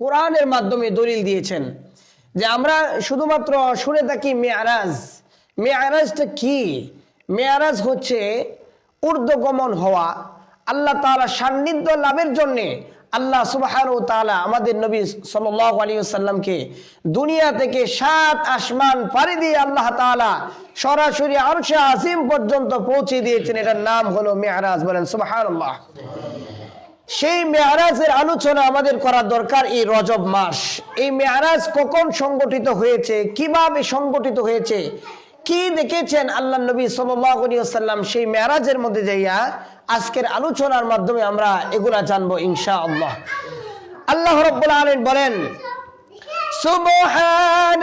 কোরআনের মাধ্যমে দলিল দিয়েছেন যে আমরা শুধুমাত্র শুনে থাকি মেয়ারাজ। মেয়ারাজটা কি? মেয়ারাজ হচ্ছে ঊর্ধ্বগমন হওয়া, আল্লাহ তাআলা সান্নিধ্য লাভের জন্যে আল্লাহ সুবাহ তালা আমাদের নবী সাল্লাল্লাহু আলাইহি সাল্লামকে দুনিয়া থেকে সাত আসমান পাড়ি দিয়ে আল্লাহ তাআলা সরাসরি আরশে আজিম পর্যন্ত পৌঁছে দিয়েছেন। এটার নাম হলো মেয়ারাজ বলেন সুবহানাল্লাহ। সেই মেয়ারাজের আলোচনা আমাদের করা দরকার এই রজব মাস। এই মেয়ারাজ কখন সংগঠিত হয়েছে? কীভাবে সংগঠিত হয়েছে? কি দেখেছেন আল্লাহ নবী সাল্লাম সেই মেয়ারাজের মধ্যে যাইয়া? আজকের আলোচনার মাধ্যমে আমরা এগুলা জানব ইনশা আল্লাহ আল্লাহ রব্বুল আলম বলেন সুবহান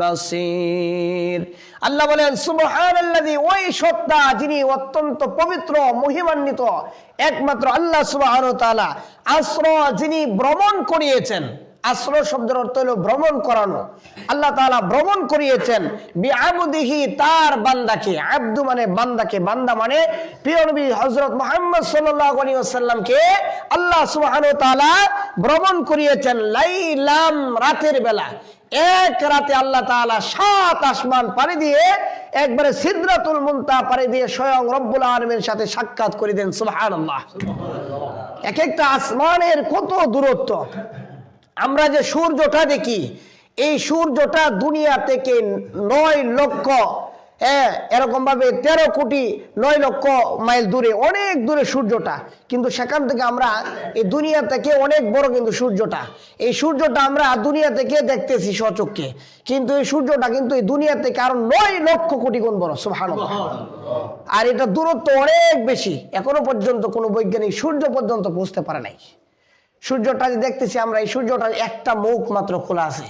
বাসির আল্লাহ বলেন, সুবহানাল্লাযী, ওই সত্তা যিনি অত্যন্ত পবিত্র, মহিমান্বিত, একমাত্র আল্লাহ তাআলা আশ্রয় যিনি ভ্রমণ করিয়েছেন। শব্দের অর্থ হলো ভ্রমণ করানো। আল্লাহ ভ্রমণ করিয়েছেন তার বান্দাকে। আব্দু মানে বান্দাকে, বান্দা মানে আল্লাহ ভ্রমণ করিয়েছেন লাইলাম রাতের বেলা। এক রাতে আল্লাহ তালা সাত আসমান পাড়ি দিয়ে একবারে সিদ্ধাতুল মুন্তা পাড়ি দিয়ে স্বয়ং রব্বুল আলমের সাথে সাক্ষাৎ করে দেন, সুবহানাল্লাহ। এক একটা আসমানের কত দূরত্ব। আমরা যে সূর্যটা দেখি, এই সূর্যটা দুনিয়া থেকে নয় লক্ষ হ্যাঁ এরকম ভাবে তেরো কোটি নয় লক্ষ মাইল দূরে অনেক দূরে সূর্যটা। কিন্তু সেখান থেকে আমরা এই দুনিয়া থেকে অনেক বড় কিন্তু সূর্যটা। এই সূর্যটা আমরা দুনিয়া থেকে দেখতেছি স্বচক্ষে। কিন্তু এই সূর্যটা কিন্তু এই দুনিয়া থেকে আরও নয় লক্ষ কোটি গুণ বড় সুবহানাল্লাহ। আর এটা দূরত্ব অনেক বেশি। এখনও পর্যন্ত কোনো বৈজ্ঞানিক সূর্য পর্যন্ত পৌঁছতে পারে নাই। সূর্যটা যে দেখতেছি আমরা এই সূর্যটার একটা মুখ মাত্র খোলা আছে।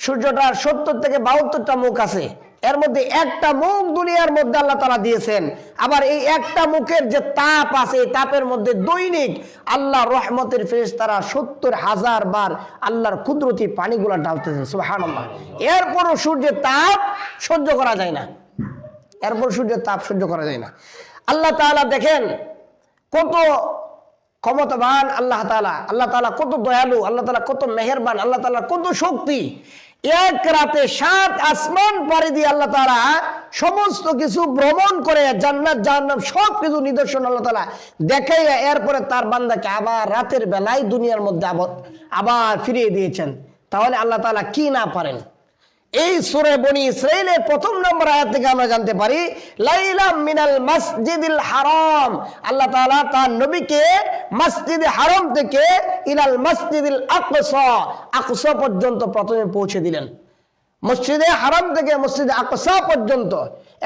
সূর্যটার সত্তর থেকে বাহাত্তরটা মুখ আছে। এর মধ্যে একটা মুখ দুনিয়ার মধ্যে আল্লাহ তারা দিয়েছেন। আবার এই একটা মুখের যে তাপ আছে, এই তাপের মধ্যে দৈনিক আল্লাহ রহমতের ফেরেস তারা সত্তর হাজার বার আল্লাহর কুদরতি পানিগুলা ডালতেছেন সুহান এরপরও সূর্যের তাপ সহ্য করা যায় না। এরপর সূর্যের তাপ সহ্য করা যায় না। আল্লাহ তাআলা দেখেন কত ক্ষমতাবান আল্লাহ তালা আল্লাহ তালা কত দয়ালু, আল্লাহ তালা কত মেহেরবান, আল্লাহ তালা কত শক্তি। এক রাতে সাত আসমান পাড়ি দিয়ে আল্লাহ তারা সমস্ত কিছু ভ্রমণ করে জান্নাত, জাহান্নাম সব কিছু নিদর্শন আল্লাহ তালা দেখাইয়া এরপরে তার বান্দাকে আবার রাতের বেলায় দুনিয়ার মধ্যে আবার আবার ফিরিয়ে দিয়েছেন। তাহলে আল্লাহ তালা কি না পারেন? এই সুরে বনি ইসরায়েলের প্রথম নম্বর আয়াত থেকে আমরা জানতে পারি, লাইলাম মিনাল মসজিদুল হারাম। আল্লাহ তাআলা তার নবীকে মসজিদে হারাম থেকে ইলাল মসজিদুল আকসা আকসা পর্যন্ত প্রথমে পৌঁছে দিলেন। মসজিদে হারাম থেকে মসজিদে আকসা পর্যন্ত।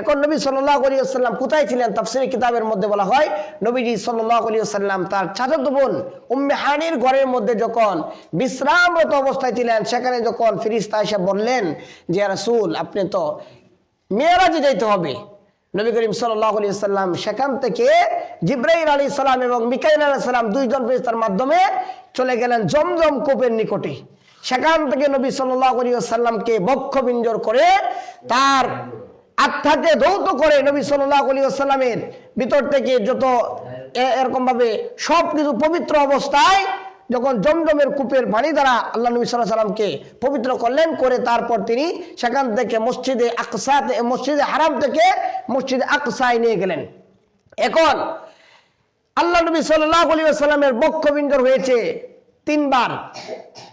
এখন নবী সাল্লাহ আলী আসাল্লাম কোথায় ছিলেন? তাফসিরি কিতাবের মধ্যে বলা হয়, নবীজি সাল্লাহ আলী আসাল্লাম তার চাচাতো বোন উম্মে হানির ঘরের মধ্যে যখন বিশ্রামরত অবস্থায় ছিলেন, সেখানে যখন ফিরিস্তা এসে বললেন যে রাসুল, আপনি তো মেয়েরাজে যাইতে হবে। নবী করিম সাল্লাম সেখান থেকে জিব্রাইল আলী সালাম এবং মিকাইল আলী সালাম দুইজন ফেরিস্তার মাধ্যমে চলে গেলেন জমজম কূপের নিকটে। সেখান থেকে নবী সাল্লাহ আলী সাল্লামকে বক্ষ বিঞ্জর করে তার আত্মাকে ধৌত করে নবী সাল্লাহ আলী ভিতর থেকে যত এ- এরকম ভাবে সব কিছু পবিত্র অবস্থায় যখন জমজমের কূপের পানি দ্বারা আল্লাহ নবী সাল্লাহ সাল্লামকে পবিত্র করলেন, করে তারপর তিনি সেখান থেকে মসজিদে আকসা মসজিদে হারাম থেকে মসজিদে আকসায় নিয়ে গেলেন। এখন আল্লাহ নবী সাল্লাহ আলী সাল্লামের বক্ষ বিঞ্জর হয়েছে তিনবার।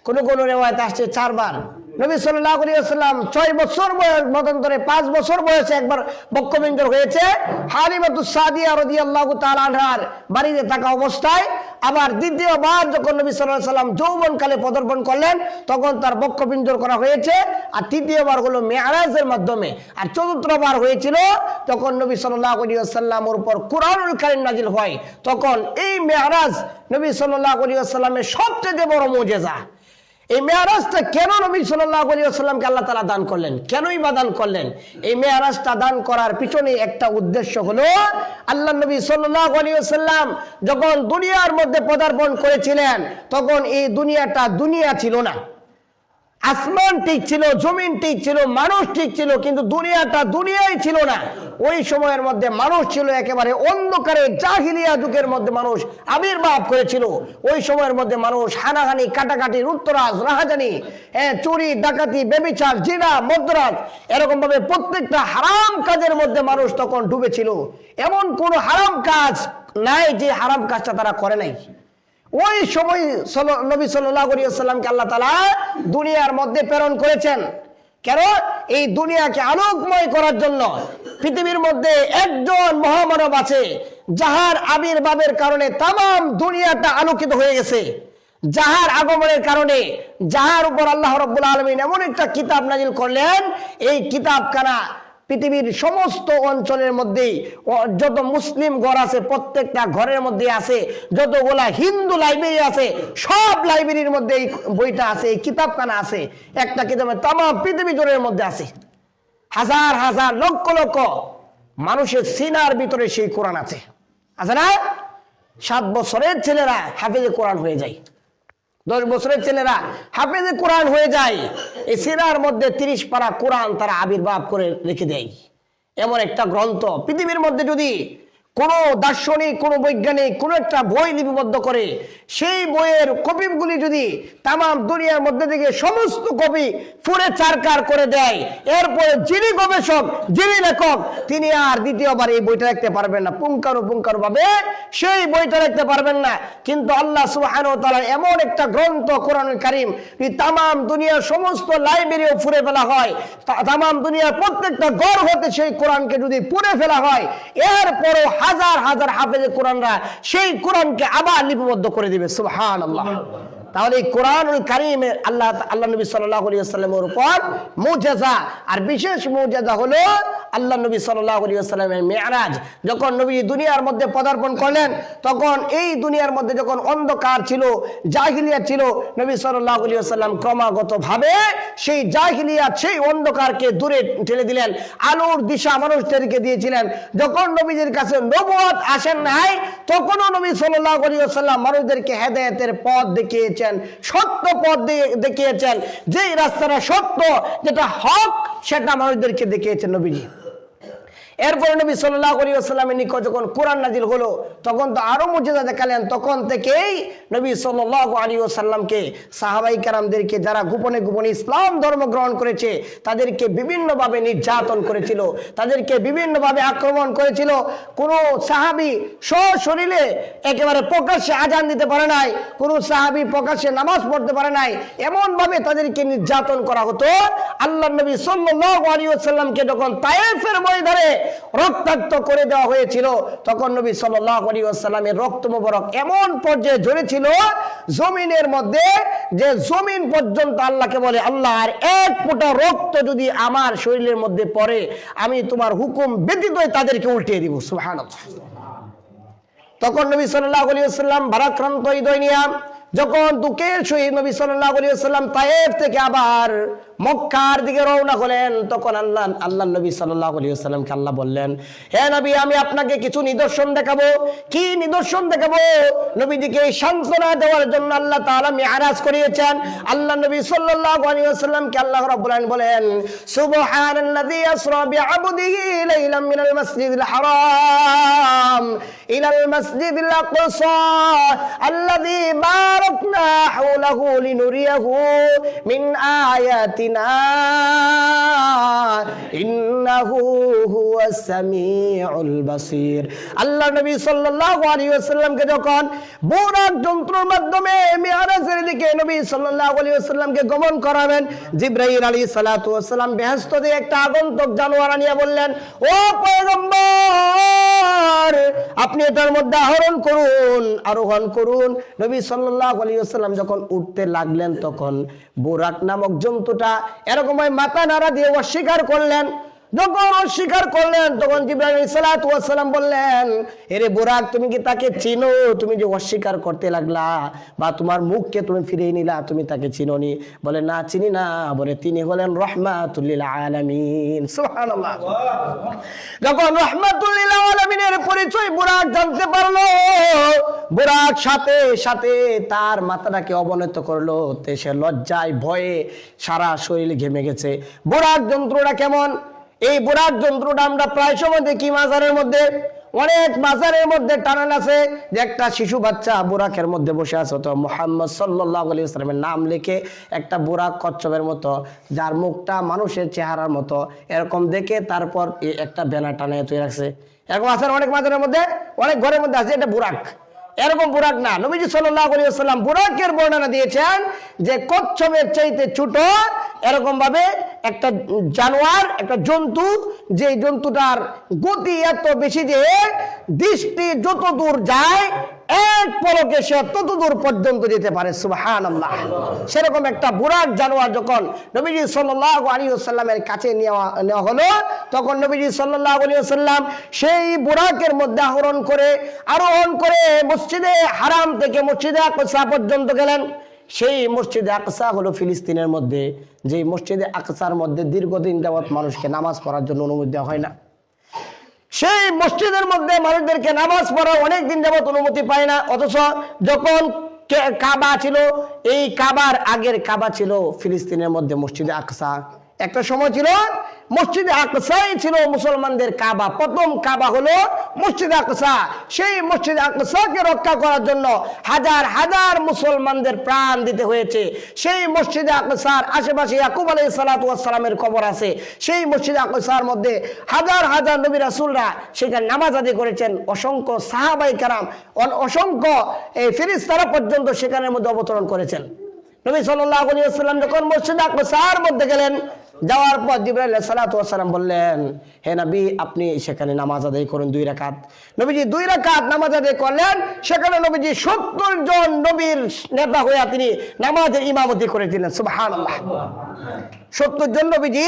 কোন কোন রেওয়ায়তে আসছে চারবার। নবী সাল্লাহ আলী সাল্লাম ছয় বছর বয়স, মতান্তরে পাঁচ বছর বয়সে একবার বক্ষবিঞ্জর হয়েছে। হালিমাতু সাদিয়া রদি আল্লাহ তালার বাড়িতে থাকা অবস্থায় আবার দ্বিতীয়বার যখন নবী সাল্লাহ সাল্লাম যৌবনকালে পদার্পণ করলেন, তখন তার বক্ষবিঞ্জর করা হয়েছে আর তৃতীয়বার হলো মেয়ারাজের মাধ্যমে। আর চতুর্থবার হয়েছিল তখন নবী সাল্লাহ আলী সাল্লামের উপর কোরআনুল কারিম নাজিল হয়, তখন এই মেয়ারাজ নবী সাল্লাহ আলী সাল্লামের সবচেয়ে বড় মজেজা। এই মেয়ারাজটা কেন নবী সাল্লাহ আলী আসাল্লামকে আল্লাহ তালা দান করলেন? কেনই বা দান করলেন? এই মেয়ারাজটা দান করার পিছনে একটা উদ্দেশ্য হলো আল্লাহ নবী সাল্লাহ আলী আসাল্লাম যখন দুনিয়ার মধ্যে পদার্পণ করেছিলেন, তখন এই দুনিয়াটা দুনিয়া ছিল না। আসমান ঠিক ছিল, জমিন ঠিক ছিল, মানুষ ঠিক ছিল, কিন্তু দুনিয়াটা দুনিয়াই ছিল না। ওই সময়ের মধ্যে মানুষ ছিল একেবারে অন্ধকারে, জাহিলিয়া যুগের মধ্যে মানুষ আবির্ভাব করেছিল। ওই সময়ের মধ্যে মানুষ হানাহানি কাটাকাটি উত্তরাজ, রাহাজানি হ্যাঁ চুরি, ডাকাতি, বেবিচার, জিনা, মদ্রাজ এরকম ভাবে প্রত্যেকটা হারাম কাজের মধ্যে মানুষ তখন ডুবেছিল। এমন কোন হারাম কাজ নাই যে হারাম কাজটা তারা করে নাই। ওই সময় নবী সাল্লামকে আল্লাহ তালা দুনিয়ার মধ্যে প্রেরণ করেছেন। কেন? এই দুনিয়াকে আলোকময় করার জন্য। পৃথিবীর মধ্যে একজন মহামানব আছে, যাহার আবির্ভাবের কারণে তাম দুনিয়াটা আলোকিত হয়ে গেছে। যাহার আগমনের কারণে, যাহার উপর আল্লাহ রব্বুল আলমিন এমন একটা কিতাব নাজিল করলেন, এই কিতাবখানা পৃথিবীর সমস্ত অঞ্চলের মধ্যেই যত মুসলিম ঘর আছে, প্রত্যেকটা ঘরের মধ্যে আছে, যতগুলা হিন্দু লাইব্রেরি আছে, সব লাইব্রেরির মধ্যে এই বইটা আছে, এই কিতাবখানা আছে, একটা কিতাব তাম পৃথিবী জোরের মধ্যে আছে। হাজার হাজার, লক্ষ লক্ষ মানুষের সিনার ভিতরে সেই কোরআন আছে। আছে না? সাত বছরের ছেলেরা হাফেজে কোরআন হয়ে যায়। দশ বছরের ছেলেরা, হাফেজে কোরআন হয়ে যায়, এই সেরার মধ্যে তিরিশ পারা কোরআন তারা আবির্ভাব করে রেখে দেয়। এমন একটা গ্রন্থ। পৃথিবীর মধ্যে যদি কোনো দার্শনিক, কোনো বৈজ্ঞানিক, কোনো একটা বই লিপিবদ্ধ করে, সেই বইয়ের কপিগুলি যদি তাম দুনিয়ার মধ্যে থেকে সমস্ত কপি ফুরে চারকার করে দেয়, এরপরে যিনি গবেষক, যিনি লেখক, তিনি আর দ্বিতীয়বার এই বইটা লিখতে পারবেন না। পুঙ্কারু পুঙ্কারু ভাবে সেই বইটা লিখতে পারবেন না। কিন্তু আল্লাহ সুবহান এমন একটা গ্রন্থ কোরআন কারিম তামাম দুনিয়ার সমস্ত লাইব্রেরিও ফুরে ফেলা হয়, তা- তামাম দুনিয়ার প্রত্যেকটা গড় হতে সেই কোরআনকে যদি পুড়ে ফেলা হয়, এরপরও হাজার হাজার হাফেজে কোরআনরা সেই কোরআনকে আবার লিপিবদ্ধ করে দিবে সুবহান আল্লাহ তাহলে এই কোরআনুল কারিমের আল্লাহ আল্লাহ নবী সাল্লাহ আলী উপর মুজেজা, আর বিশেষ মুজেজা হলো আল্লাহ নবী সাল্লাহ আলী মেয়ারাজ যখন নবী দুনিয়ার মধ্যে পদার্পণ করলেন, তখন এই দুনিয়ার মধ্যে যখন অন্ধকার ছিল, জাহিলিয়া ছিল, নবী সাল্লাহ আলী আসাল্লাম ক্রমাগত ভাবে সেই জাহিলিয়া, সেই অন্ধকারকে দূরে ঠেলে দিলেন। আলোর দিশা মানুষদেরকে দিয়েছিলেন। যখন নবীজির কাছে নবুয়ত আসেন নাই, তখনও নবী সাল্লাহ আলী মানুষদেরকে হেদায়তের পথ দেখিয়েছেন সত্য পথ দেখিয়েছেন যেই রাস্তাটা সত্য যেটা হক সেটা মানুষদেরকে দেখিয়েছেন নবীজি। এরপরে নবী সাল্লাহ আলী আসসালামের নিকট যখন কোরআন নাজিল হলো, তখন তো আরও মর্যাদা দেখালেন। তখন থেকেই নবী সাল্লাহ আলী সাল্লামকে সাহাবাই কারামদেরকে যারা গোপনে গোপনে ইসলাম ধর্ম গ্রহণ করেছে, তাদেরকে বিভিন্নভাবে নির্যাতন করেছিল, তাদেরকে বিভিন্নভাবে আক্রমণ করেছিল। কোনো সাহাবি সশরীরে একেবারে প্রকাশ্যে আজান দিতে পারে নাই, কোনো সাহাবি প্রকাশ্যে নামাজ পড়তে পারে নাই এমন ভাবে তাদেরকে নির্যাতন করা হতো। আল্লাহ নবী সাল্লাহ আলী সাল্লামকে যখন তায়েফের ময়দানে রক্তাক্ত করে দেওয়া হয়েছিল। তখন নবী সাল্লাহ রক্ত মোবারক এমন পর্যায়ে ঝরেছিল জমিনের মধ্যে যে জমিন পর্যন্ত আল্লাহকে বলে আল্লাহ আর এক ফোঁটা রক্ত যদি আমার শরীরের মধ্যে পড়ে, আমি তোমার হুকুম ব্যতীতই তাদেরকে উল্টিয়ে দিব। সুহান তখন নবী সাল্লাহ আলী সাল্লাম ভারাক্রান্ত হৃদয় নিয়াম যখন দুঃখের সহিত নবী সাল্লাহ আলী সাল্লাম তায়েফ থেকে আবার মক্কার দিকে রওনা হলেন। তখন আল্লাহ আল্লাহ নবী সাল্লাহ সাল্লামকে আল্লাহ বললেন, হে নবী, আমি আপনাকে কিছু নিদর্শন দেখাবো। কি নিদর্শন দেখাবো? নবীজিকে সান্ত্বনা দেওয়ার জন্য আল্লাহ তাআলা মিআরাজ করিয়েছেন। আল্লাহ নবী সাল্লাল্লাহু আলাইহি ওয়াসাল্লামকে আল্লাহ আলামিন বলেন, সুবহানাল্লাযী আসরা বিআবদিহি লিনুরিয়াহু মিন আয়াতিনা বললেন, ও আপনি এটার মধ্যে আহরণ করুন, আরোহণ করুন। নবী ওয়াসাল্লাম যখন উঠতে লাগলেন, তখন বুরাক নামক জন্তুটা এরকম মাথা নাড়া দিয়ে অস্বীকার করলেন। যখন অস্বীকার করলেন, তখন জিব্রাহিম বললেন, এরে বুরাক, তুমি কি তাকে চিনো? তুমি যে অস্বীকার করতে লাগলা বা তোমার মুখকে তুমি ফিরিয়ে নিলা, তুমি তাকে চিনো নি বলে, না, চিনি না। বলে, তিনি হলেন আলামিন। যখন আলামিনের পরিচয় বুরাক জানতে পারল, বুরাক সাথে সাথে তার মাথাটাকে অবনত করল। সে লজ্জায় ভয়ে সারা শরীর ঘেমে গেছে। বুরাক যন্ত্রটা কেমন? এই বুরাক যন্ত্রটা আমরা প্রায় সময় দেখি মাজারের মধ্যে। অনেক মাজারের মধ্যে টানান আছে যে একটা শিশু বাচ্চা বুরাকের মধ্যে বসে আছে। তো মোহাম্মদ সাল্লাহ আলী ইসলামের নাম লিখে একটা বুরাক কচ্ছপের মতো, যার মুখটা মানুষের চেহারার মতো, এরকম দেখে তারপর একটা ব্যানার টানিয়ে তৈরি রাখছে। এরকম আছে অনেক মাজারের মধ্যে, অনেক ঘরের মধ্যে আছে, এটা বুরাক। এরকম বুরাক না। নবীজি সাল্লাম বুরাকের বর্ণনা দিয়েছেন যে কচ্ছপের চাইতে ছোট এরকম ভাবে একটা জানোয়ার, একটা জন্তু যে জন্তুটার গতি এত বেশি যে দৃষ্টি যত দূর যায়, এক পলকে সে তত দূর পর্যন্ত যেতে পারে সুবহান আল্লাহ সেরকম একটা বুরাক জানোয়ার যখন নবীজি সাল্লাহ আলী কাছে নেওয়া নেওয়া হলো, তখন নবীজি সাল্লাহ আলী সেই বুরাকের মধ্যে আহরণ করে, আরোহণ করে মসজিদে হারাম থেকে মসজিদে আকসা পর্যন্ত গেলেন। সেই মসজিদে আকসা হলো ফিলিস্তিনের মধ্যে যে মসজিদে আকসার মধ্যে দীর্ঘদিন যাবৎ মানুষকে নামাজ পড়ার জন্য অনুমতি দেওয়া হয় না। সেই মসজিদের মধ্যে মানুষদেরকে নামাজ পড়ার অনেক দিন যাবত অনুমতি পায় না, অথচ যখন কাবা ছিল, এই কাবার আগের কাবা ছিল ফিলিস্তিনের মধ্যে মসজিদে আকসা। একটা সময় ছিল, মসজিদে আকসাই ছিল মুসলমানদের কাবা। প্রথম কাবা হলো মসজিদে আকসা। সেই মসজিদে আকসাকে রক্ষা করার জন্য হাজার হাজার মুসলমানদের প্রাণ দিতে হয়েছে। সেই মসজিদ আকসার আশেপাশে ইয়াকুব আলাই সালাতামের কবর আছে। সেই মসজিদে আকসার মধ্যে হাজার হাজার নবী রাসুলরা সেখানে নামাজ আদি করেছেন। অসংখ্য সাহাবাই কারাম অসংখ্য, এই ফেরিস্তারা পর্যন্ত সেখানের মধ্যে অবতরণ করেছেন। নবী আসসালাম যখন মসজিদ আকসার মধ্যে গেলেন, যাওয়ার পর জিব্রাইল বললেন, হে নবী, আপনি সেখানে নামাজ আদায় করুন দুই রাকাত। নবীজি দুই রাকাত নামাজ আদায় করলেন, সেখানে নবীজি সত্তর জন নবীর নেতা হইয়া তিনি নামাজের ইমামতি করেছিলেন সুবহানাল্লাহ। সত্তর জন নবীজি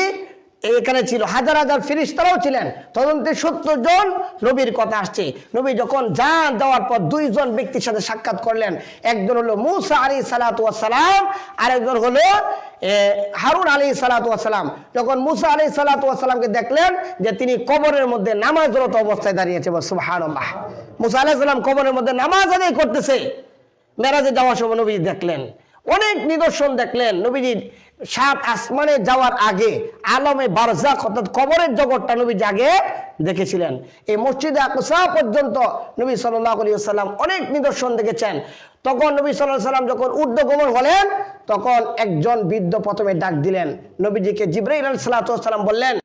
এখানে ছিল, হাজার হাজার ফিরিস্তারাও ছিলেন। তদন্তে সত্তর জন নবীর কথা আসছে। নবী যখন যান যাওয়ার পর দুইজন ব্যক্তির সাথে সাক্ষাৎ করলেন। একজন হলো মুসা আলী সালাতাম আরেকজন হলো হারুন আলী সালাতাম যখন মুসা আলী সালাতামকে দেখলেন যে তিনি কবরের মধ্যে নামাজরত অবস্থায় দাঁড়িয়েছে সুবহানাল্লাহ। মুসা আলাহ সাল্লাম কবরের মধ্যে নামাজ আদায় করতেছে। মেরাজে যাওয়ার সময় নবী দেখলেন। অনেক নিদর্শন দেখলেন। নবীজির সাত আসমানে যাওয়ার আগে, আলমে বারজাক অর্থাৎ কবরের জগৎটা নবী জাগে দেখেছিলেন। এই মসজিদে আকসা পর্যন্ত নবী সাল্লাহ আলী সাল্লাম অনেক নিদর্শন দেখেছেন। তখন নবী সাল্লাহ সাল্লাম যখন ঊর্ধ্বগমন হলেন, তখন একজন বৃদ্ধ প্রথমে ডাক দিলেন। নবীজিকে জিব্রাহ সাল্লাহ সাল্লাম বললেন